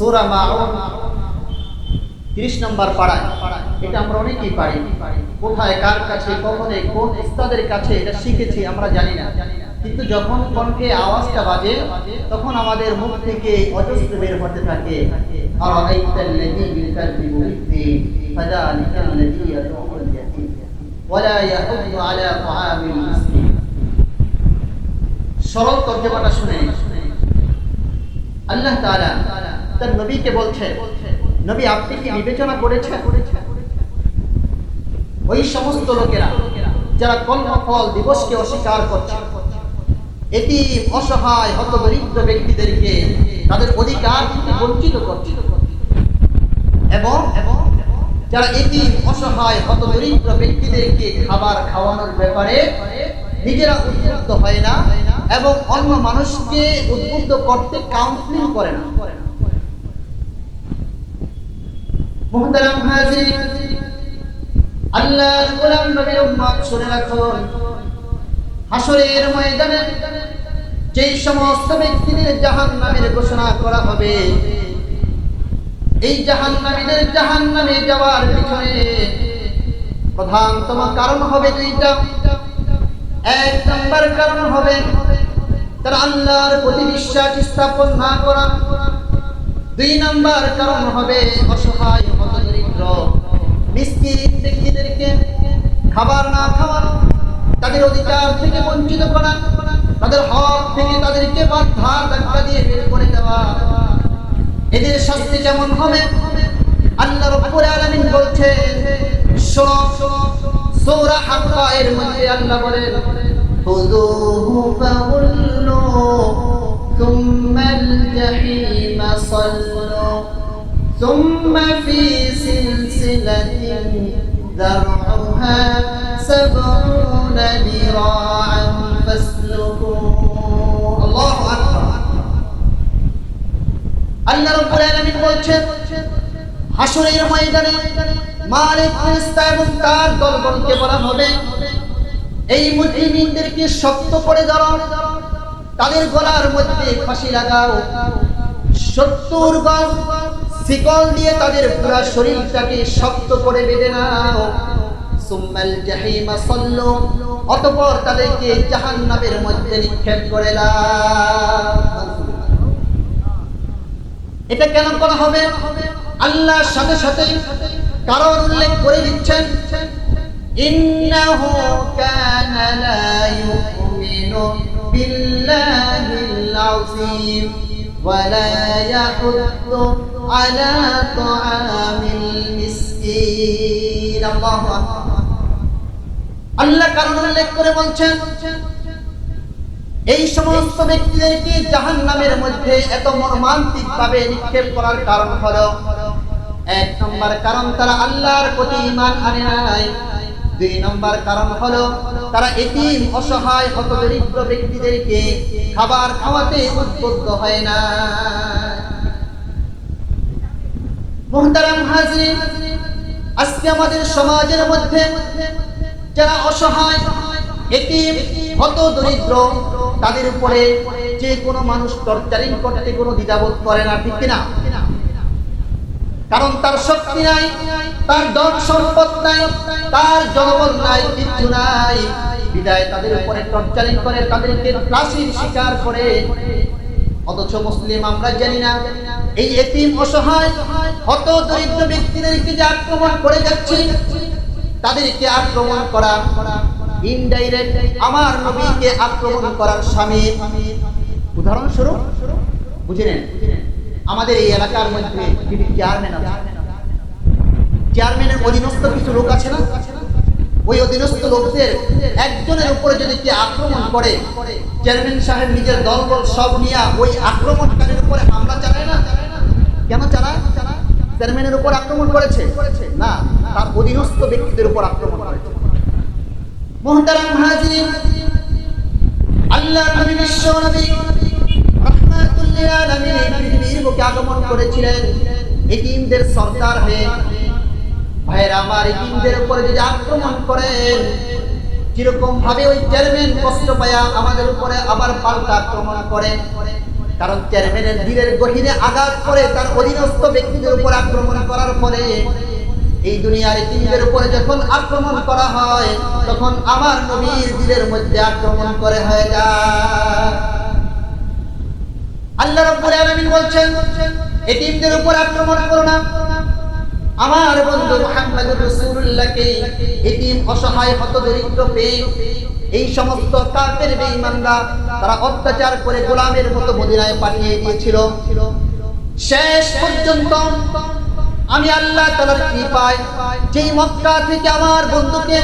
সূরা মাউন 30 নম্বর পাড়ায়। এটা আমরা অনেকেই পারি। কোথায়, কার কাছে, কখনে, কোন উস্তাদের কাছে এটা শিখেছি আমরা জানি না। কিন্তু যখন কণ্ঠে আওয়াজটা বাজে, তখন আমাদের মুখ থেকে অজস্র বের হতে থাকে। সরল তর্জমাটা শুনে আল্লাহ তাআলা তার নবীকে বলছেন নবী, আপনি কি বিবেচনা করেছেন? ওই সমস্ত লোকেরা যারা কর্মফল দিবসকে অস্বীকার করছে, এটি অসহায় হতদরিদ্র ব্যক্তিদেরকে তাদের অধিকার থেকে বঞ্চিত করছে। এবং যারা এটি অসহায় হতদরিদ্র ব্যক্তিদেরকে খাবার খাওয়ানোর ব্যাপারে নিজেরা উদ্বুদ্ধ হয় না এবং অন্য মানুষকে উদ্বুদ্ধ করতে কাউন্সিলিং করে না। মুহতারাম হাজির আল্লাহর গোলাম নবীর উম্মত শুনে রাখুন হাসরের ময়দানে যেই সমস্ত ব্যক্তিদের জাহান্নামের ঘোষণা করা হবে, এই জাহান্নামীদের জাহান্নামে যাওয়ার পিছনে প্রধানতম কারণ হবে দুইটা। এক নম্বর কারণ হবে তারা আল্লাহর প্রতি বিশ্বাস স্থাপন না করা। দুই নম্বর কারণ হবে অসহায় মিসকিন ব্যক্তিদেরকে খাবার না খাওয়ানো তাদের অধিকার থেকে বঞ্চিত করা তাদের হক থেকে তাদেরকে বাধা ধাক্কা দিয়ে বের করে দেওয়া এদের শাস্তি কেমন হবে আল্লাহ রব্বুল আলামিন বলছেন শোনো সূরা হাক্কা এর মধ্যে আল্লাহ বলেন খুযুহু ফাগুল্লু ثم الجحيم صلوا ثم في سلسلة ذرعها سبعون ذراعا فاسلكوه الله أكبر আল্লাহ রাব্বুল আলামিন বলছেন হাসরের ময়দানে মালিক ফেরেশতা এবং তার দলবলকে বলা হবে এই মুজরিমিনদেরকে শক্ত করে ধরো তাদের গলার মধ্যে ফাঁসি লাগাও সত্তর গজ শিকল দিয়ে তাদের পুরো শরীরটাকে শক্ত করে বেঁধে নাও। সুম্মাল জাহিমা অতঃপর তাদেরকে জাহান্নামের মধ্যে নিক্ষেপ করে এটা কেন করা হবে? আল্লাহর সাথে সাথে কারণ উল্লেখ করে দিচ্ছেন। ইন্নাহু কানা লা ইউমিনু বিল্লাহিল আযীম। ولا يحض على طعام المسكين الله أكبر আল্লাহ কারণ উল্লেখ করে বলছেন এই সমস্ত ব্যক্তিদেরকে জাহান নামের মধ্যে এত মর্মান্তিক ভাবে নিক্ষেপ করার কারণ হলো এক নম্বর কারণ তারা আল্লাহর প্রতি ইমান আনে নাই দুই নম্বর কারণ হলো, তারা এতিম, অসহায় হতদরিদ্র ব্যক্তিদেরকে খাবার খাওয়াতে উদ্বুদ্ধ হয় না। মুহতারাম আজকে আমাদের সমাজের মধ্যে যারা অসহায়, এতিম, হত দরিদ্র, তাদের উপরে যে কোনো মানুষ টর্চারিং করতে কোনো দ্বিধাবোধ করে না, ঠিক কিনা? কারণ তার শক্তি নাই, তার ধন সম্পদ নাই, তার জনবল নাই কিছু নাই। বিদায় তাদের উপরে টর্চারিং করে, তাদেরকে প্লাসির শিকার করে। অথচ মুসলিম আমরা জানি না, এই এতিম অসহায়, হত দরিদ্র ব্যক্তিদেরকে যে আক্রমণ করে যাচ্ছে, তাদেরকে আক্রমণ করা। ইনডাইরেক্ট আমার নবীকে আক্রমণ করার স্বামী। উদাহরণস্বরূপ, বুঝে নেন আমাদের এই এলাকার মধ্যে যিনি চেয়ারম্যান আছে চেয়ারম্যানের অধীনস্থ কিছু লোক আছে না? ওই অধীনস্থ লোকদের একজনের উপরে যদি কে আক্রমণ করে চেয়ারম্যান সাহেব নিজের দলবল সব নিয়ে ওই আক্রমণকারীর উপরে হামলা চালায় না? কেন চালায়? চেয়ারম্যানের উপর আক্রমণ করেছে? না, তার অধীনস্থ ব্যক্তিদের উপর আক্রমণ করেছে। মোহতারাম হাজির আল্লাহ নবী বিশ্ব নবী আলামিন আঘাত করে তার অধীনস্থ ব্যক্তিদের উপর আক্রমণ করার পরে, এই দুনিয়ার তিনদের উপরে যখন আক্রমণ করা হয়, তখন আমার নবীর দিলের মধ্যে আক্রমণ করে হয়ে যায়। আল্লাহ রাব্বুল আলামিন বলছেন, এতিমদের উপর আক্রমণ করো না। আমার বন্ধু মুহাম্মদুর রাসূলুল্লাহকে এতিম অসহায় হত দরিদ্র পেয়ে এই সমস্ত কাফের বেঈমানরা তারা অত্যাচার করে গোলামের মতো মদিনায় পাঠিয়ে দিয়েছিল। শেষ পর্যন্ত আমি আল্লাহ তাআলার কৃপায় যেই মক্কা থেকে আমার বন্ধুকে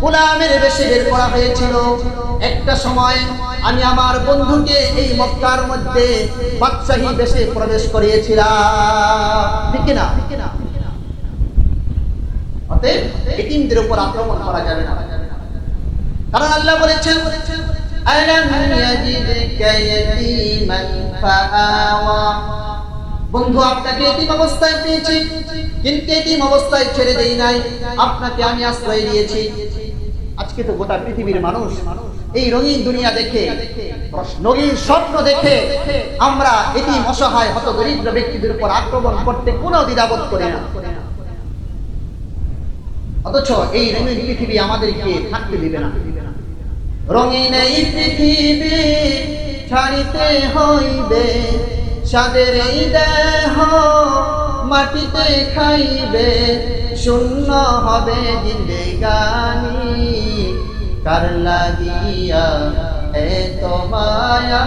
গোলামের বেশে বের করা হয়েছিল। একটা সময় আমি আমার বন্ধুকে এই মক্কার মধ্যে বাদশাহী বেশে প্রবেশ করিয়েছিলাম। না। আল্লাহ বলেছেন বন্ধু, আপনাকে অবস্থায় অবস্থায় ছেড়ে নাই। আপনাকে আমি আশ্রয় দিয়েছি। আজকে তো গোটা পৃথিবীর মানুষ এই রঙিন দুনিয়া দেখে রঙিন স্বপ্ন দেখে আমরা এতিম অসহায় হত দরিদ্র ব্যক্তিদের উপর আক্রমণ করতে কোনো দ্বিধাবোধ করি না। অথচ এই রঙিন পৃথিবী আমাদেরকে থাকতে দিবে না। রঙিন এই পৃথিবী ছাড়িতে হইবে সাদের এই দেহ মাটিতে খাইবে, শূন্য হবে জিন্দেগানি কার লাগিয়া এত মায়া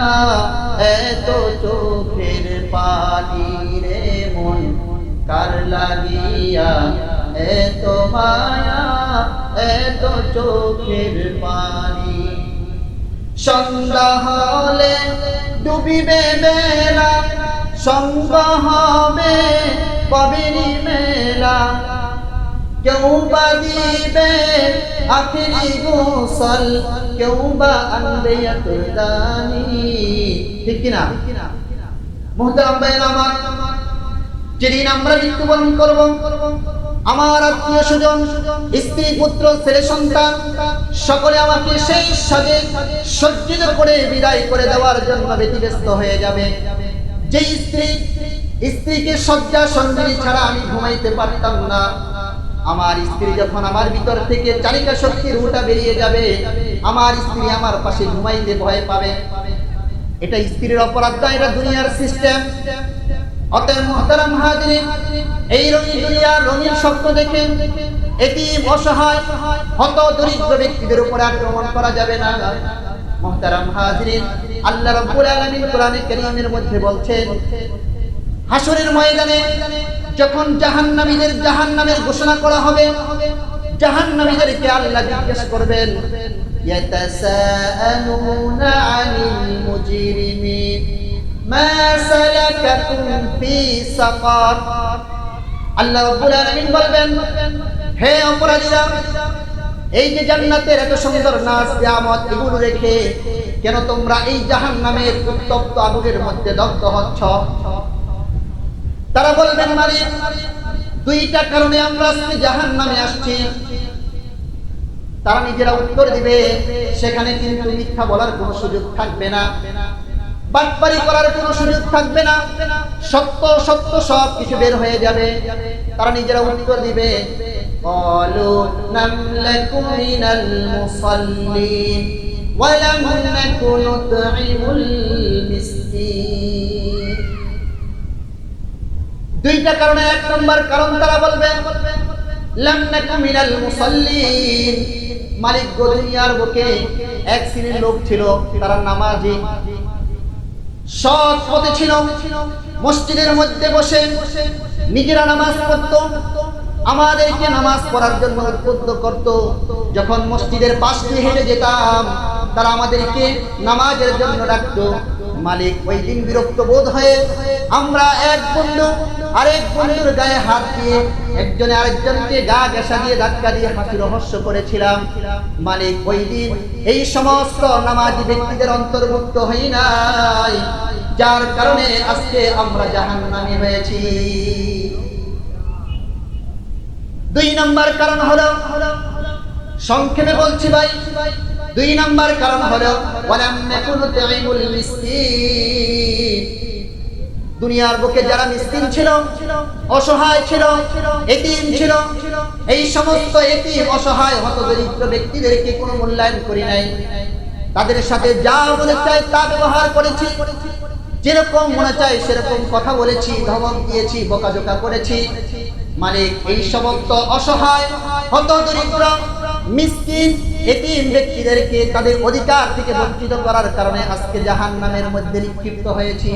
এত চোখের পানি রে মন কার লাগিয়া এত মায়া এত চোখের পানি সন্ধ্যা হলে ডুবিবে বেলা সঙ্গ হবে কবিরি মেলা কেউ বা দিবে আখিরি গোসল কেউ বা আনবে দানি ঠিক কিনা? মুহতারাম ভাই আমার, যেদিন আমরা মৃত্যুবরণ করব, আমার আত্মীয় স্বজন, স্ত্রী, পুত্র, ছেলে, সন্তান, সকলে আমাকে সেই সাজে সজ্জিত করে বিদায় করে দেওয়ার জন্য ব্যতিব্যস্ত হয়ে যাবে। যে স্ত্রী, স্ত্রীকে শয্যা সঙ্গিনী ছাড়া আমি ঘুমাইতে পারতাম না। আমার স্ত্রী যখন আমার ভিতর থেকে চালিকা শক্তির উটা বেরিয়ে যাবে, আমার স্ত্রী আমার পাশে ঘুমাইতে ভয় পাবে। এটা স্ত্রীর অপরাধ না, এটা দুনিয়ার সিস্টেম অতএব মহতারাম এই দুনিয়ার রঙিন এটি অসহায়, হত, দরিদ্র ব্যক্তিদের উপরে আক্রমণ করা যাবে না। মহতারাম মধ্যে বলছেন, হাসরের ময়দানে যখন জাহান্নামীদের জাহান্নামের ঘোষণা করা হবে, জাহান্নামীদেরকে আল্লাহ জিজ্ঞেস করবেন, ইয়াতাসাআলুনা আনিল মুজরিমিন, মা সালাকাকুম আল্লাহ রাব্বুল বলবেন, হে অপরাধীরা এই যে জান্নাতের এত সুন্দর নাচ নিয়ামত এগুলো রেখে কেন তোমরা এই জাহান্নামের উত্তপ্ত আগুনের মধ্যে দগ্ধ হচ্ছ? তারা বলবেন মালিক দুইটা কারণে আমরা আজকে জাহান্নামে আসছি তারা নিজেরা উত্তর দিবে সেখানে কিন্তু মিথ্যা বলার কোনো সুযোগ থাকবে না বাটপারি করার কোনো সুযোগ থাকবে না সত্য সত্য সব কিছু বের হয়ে যাবে তারা নিজেরা উত্তর দিবে قالوا لم نك من المصلين ولم نك نطعم المسكين দুইটা কারণে, এক নম্বর কারণ তারা বলবে মালিক দুনিয়ার বুকে এক শ্রেণির লোক ছিল, তারা নামাজি। সৎ পথে ছিল, মসজিদের মধ্যে বসে নিজেরা নামাজ পড়তো, আমাদেরকে নামাজ পড়ার জন্য উদ্বুদ্ধ করত। যখন মসজিদের পাশ দিয়ে হেঁটে যেতাম, তারা আমাদেরকে নামাজের জন্য ডাকতো। মালিক ওই দিন বিরক্ত বোধ হয়ে আমরা এক বন্ধু, আরেক বন্ধুর গায়ে হাত দিয়ে একজনে আরেকজনকে গা গেসা দিয়ে ধাক্কা দিয়ে হাসি রহস্য করেছিলাম। মালিক ওই দিন এই সমস্ত নামাজি ব্যক্তিদের অন্তর্ভুক্ত হই নাই, যার কারণে আজকে আমরা জাহান্নামী হয়েছি। দুই নম্বর কারণ হলো, সংক্ষেপে বলছি ভাই দুই নম্বর কারণ হলো দুনিয়ার বুকে যারা মিসকিন ছিল, অসহায় ছিল, এতিম ছিল, এই সমস্ত এতিম, অসহায় হত দরিদ্র ব্যক্তিদেরকে কোনো মূল্যায়ন করি নাই। তাদের সাথে যা মনে চায় তা ব্যবহার করেছি। যেরকম মনে চায় সেরকম কথা বলেছি, ধমক দিয়েছি, বকাঝোকা করেছি। মালিক, এই সমস্ত অসহায় হত দরিদ্র মিসকিন এতিম ব্যক্তিদেরকে তাদের অধিকার থেকে বঞ্চিত করার কারণে আজকে জাহান নামের মধ্যে নিক্ষিপ্ত হয়েছি।